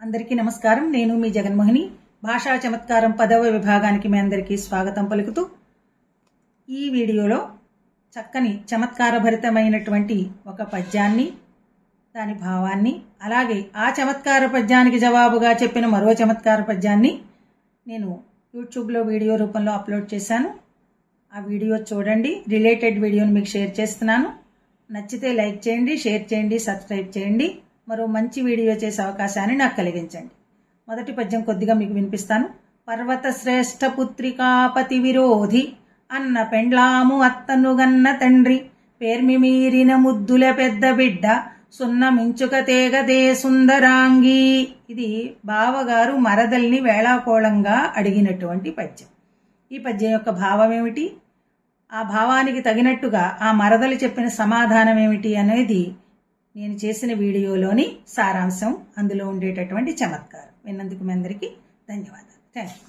అందరికీ నమస్కారం. నేను మీ జగన్మోహిని. భాషా చమత్కారం పదవ విభాగానికి మీ అందరికీ స్వాగతం పలుకుతూ ఈ వీడియోలో చక్కని చమత్కారభరితమైనటువంటి ఒక పద్యాన్ని దాని భావాన్ని అలాగే ఆ చమత్కార పద్యానికి జవాబుగా చెప్పిన మరో చమత్కార పద్యాన్ని నేను యూట్యూబ్లో వీడియో రూపంలో అప్లోడ్ చేశాను. ఆ వీడియో చూడండి. రిలేటెడ్ వీడియోని మీకు షేర్ చేస్తున్నాను. నచ్చితే లైక్ చేయండి షేర్ చేయండి సబ్స్క్రైబ్ చేయండి. మరో మంచి వీడియో చేసే అవకాశాన్ని నాకు కలిగించండి. మొదటి పద్యం కొద్దిగా మీకు వినిపిస్తాను. పర్వత శ్రేష్ఠ పుత్రికాపతి విరోధి అన్న పెండ్లాము అత్తనుగన్న తండ్రి పేర్మి మీరిన ముద్దుల పెద్ద బిడ్డ సున్న మించుక తేగదే సుందరాంగి. ఇది బావగారు మరదల్ని వేళాకోళంగా అడిగినటువంటి పద్యం. ఈ పద్యం యొక్క భావం ఏమిటి? ఆ భావానికి తగినట్టుగా ఆ మరదలు చెప్పిన సమాధానం ఏమిటి అనేది నేను చేసిన వీడియోలోని సారాంశం అందులో ఉండేటటువంటి చమత్కారం. విన్నందుకు మీ అందరికీ ధన్యవాదాలు. Thank you